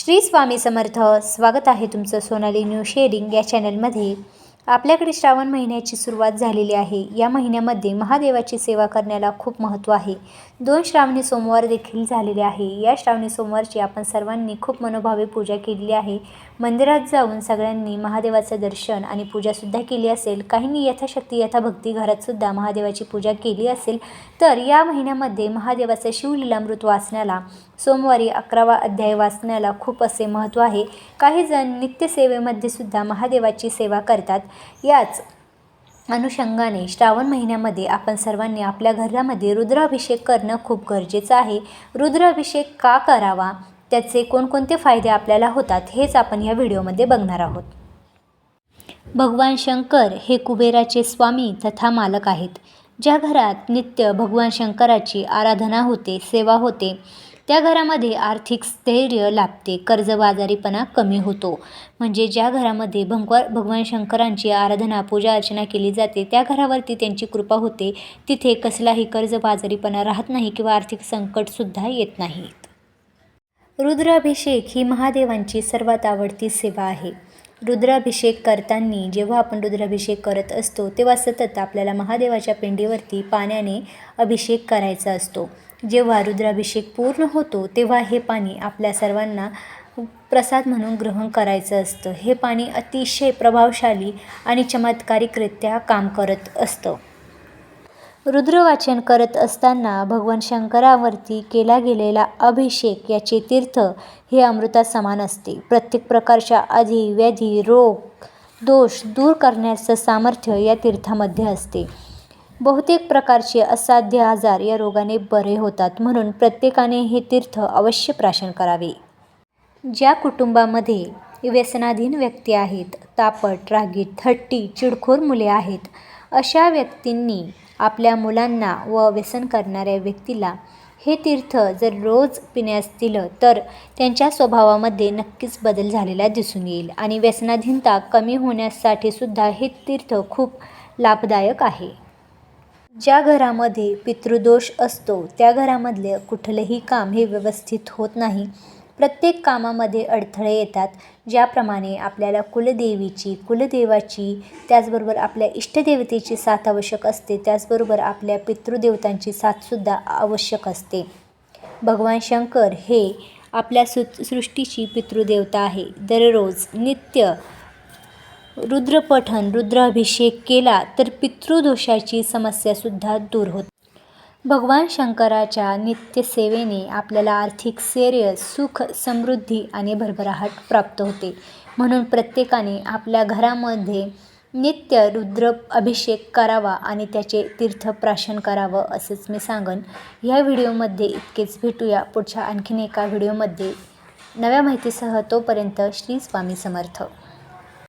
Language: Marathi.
श्री स्वामी समर्थ स्वागत आहे तुमचं सोनाली न्यू शेअरिंग या चॅनलमध्ये. आपल्याकडे श्रावण महिन्याची सुरुवात झालेली आहे. या महिन्यामध्ये महादेवाची सेवा करण्याला खूप महत्त्व आहे. दोन श्रावणी सोमवार देखील झालेले आहे. या श्रावणी सोमवारची आपण सर्वांनी खूप मनोभावे पूजा केलेली आहे. मंदिरात जाऊन सगळ्यांनी महादेवाचं दर्शन आणि पूजासुद्धा केली असेल काहींनी यथाशक्ती यथाभक्ती घरातसुद्धा महादेवाची पूजा केली असेल तर या महिन्यामध्ये महादेवाचं शिवलीलामृत वाचण्याला सोमवारी अकरावा अध्याय वाचण्याला खूप असे महत्त्व आहे. काही जण नित्यसेवेमध्ये सुद्धा महादेवाची सेवा करतात. याच अनुषंगाने श्रावण महिन्यामध्ये आपण सर्वांनी आपल्या घरामध्ये रुद्राभिषेक करणं खूप गरजेचं आहे. रुद्राभिषेक का करावा? त्याचे कोणकोणते फायदे आपल्याला होतात हेच आपण या व्हिडिओमध्ये बघणार आहोत. भगवान शंकर हे कुबेराचे स्वामी तथा मालक आहेत. ज्या घरात नित्य भगवान शंकराची आराधना होते सेवा होते त्या घरामध्ये आर्थिक स्थैर्य लाभते कर्जबाजारीपणा कमी होतो. म्हणजे ज्या घरामध्ये भगवा भगवान शंकरांची आराधना पूजा अर्चना केली जाते त्या घरावरती त्यांची कृपा होते. तिथे कसलाही कर्जबाजारीपणा राहत नाही किंवा आर्थिक संकटसुद्धा येत नाहीत. रुद्राभिषेक ही महादेवांची सर्वात आवडती सेवा आहे. रुद्राभिषेक करताना जेव्हा आपण रुद्राभिषेक करत असतो तेव्हा सतत आपल्याला महादेवाच्या पिंडीवरती पाण्याने अभिषेक करायचा असतो. जेव्हा रुद्राभिषेक पूर्ण होतो तेव्हा हे पाणी आपल्या सर्वांना प्रसाद म्हणून ग्रहण करायचं असतं. हे पाणी अतिशय प्रभावशाली आणि चमत्कारिकरित्या काम करत असतं. रुद्रवाचन करत असताना भगवान शंकरावरती केला गेलेला अभिषेक याचे तीर्थ हे अमृता समान असते. प्रत्येक प्रकारच्या आधी व्याधी रोग दोष दूर करण्याचं सामर्थ्य या तीर्थामध्ये असते. बहुतेक प्रकारचे असाध्य आजार या रोगाने बरे होतात म्हणून प्रत्येकाने हे तीर्थ अवश्य प्राशन करावे. ज्या कुटुंबामध्ये व्यसनाधीन व्यक्ती आहेत तापट रागीट थट्टी चिडखोर मुले आहेत अशा व्यक्तींनी आपल्या मुलांना व व्यसन करणाऱ्या व्यक्तीला हे तीर्थ जर रोज पिण्यास दिलं तर त्यांच्या स्वभावामध्ये नक्कीच बदल झालेला दिसून येईल. आणि व्यसनाधीनता कमी होण्यासाठी सुद्धा हे तीर्थ खूप लाभदायक आहे. ज्या घरामध्ये पितृदोष असतो त्या घरामधले कुठलंही काम हे व्यवस्थित होत नाही. प्रत्येक कामामध्ये अडथळे येतात. ज्याप्रमाणे आपल्याला कुलदेवीची कुलदेवाची त्याचबरोबर आपल्या इष्टदेवतेची साथ आवश्यक असते. त्याचबरोबर आपल्या पितृदेवतांची साथसुद्धा आवश्यक असते. भगवान शंकर हे आपल्या सु सृष्टीची पितृदेवता आहे. दररोज नित्य रुद्रपठण रुद्राभिषेक केला तर पितृदोषाची समस्यासुद्धा दूर होते. भगवान शंकराच्या नित्यसेवेने आपल्याला आर्थिक स्थैर्य सुख समृद्धी आणि भरभराहट प्राप्त होते. म्हणून प्रत्येकाने आपल्या घरामध्ये नित्य रुद्र अभिषेक करावा आणि त्याचे तीर्थप्राशन करावं असंच मी सांगन. ह्या व्हिडिओमध्ये इतकेच. भेटूया पुढच्या आणखीन एका व्हिडिओमध्ये. नव्या माहितीसह तोपर्यंत श्री स्वामी समर्थ.